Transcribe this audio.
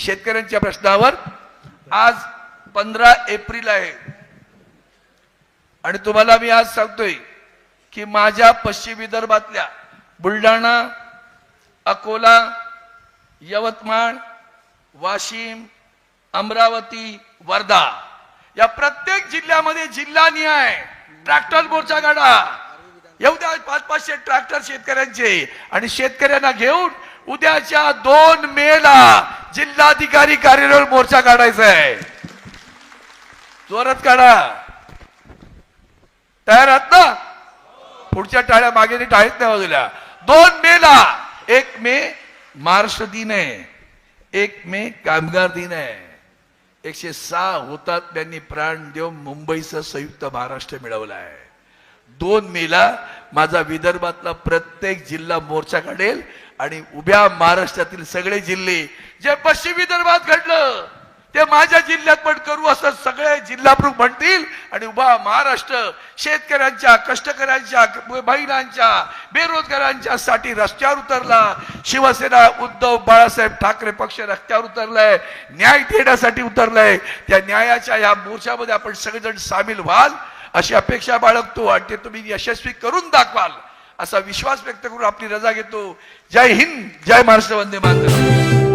शेतकऱ्यांच्या प्रश्नावर आज पंधरा एप्रिल आहे. आणि तुम्हाला मी आज सांगतोय की माझ्या पश्चिम विदर्भातल्या बुलढाणा अकोला यवतमाळ वाशिम अमरावती वर्धा या प्रत्येक जिल्ह्यामध्ये जिल्हानिहाय ट्रॅक्टर मोर्चा येऊ एवढ्या पाच पाचशे ट्रॅक्टर शेतकऱ्यांचे आणि शेतकऱ्यांना घेऊन उद्याच्या दोन मेला जिल्हाधिकारी कार्यालयावर मोर्चा काढायचा आहे. जोरात काढा. तयार आहात ना? पुढच्या टाळ्या मागे टाळीत नाही बाजूला दोन मेला. एक मे महाराष्ट्र दिन आहे. एक मे कामगार दिन आहे. एकशे सहा हुतात्म्यांनी प्राण देऊन मुंबईचं संयुक्त महाराष्ट्र मिळवलं आहे. दोन मेला. माझा विदर्भातला प्रत्येक जिल्हा मोर्चा काढेल. आणि उभ्या महाराष्ट्रातील सगळे जिल्हे जे पश्चिम विदर्भात घडलं ते माझ्या जिल्ह्यात पण करू असं सगळे जिल्हाप्रमुख म्हणतील आणि उभा महाराष्ट्र शेतकऱ्यांच्या कष्टकऱ्यांच्या महिलांच्या बेरोजगारांच्या साठी रस्त्यावर उतरला. शिवसेना उद्धव बाळासाहेब ठाकरे पक्ष रस्त्यावर उतरलाय न्याय देण्यासाठी उतरलाय. त्या न्यायाच्या या मोर्चामध्ये आपण सगळेजण सामील व्हाल. अशी अपेक्षा बाळगतो आणि ते तुम्ही यशस्वी करून दाखवाल. असा विश्वास व्यक्त करून आपली रजा घेतो. जय हिंद जय महाराष्ट्र वंदे मातरम.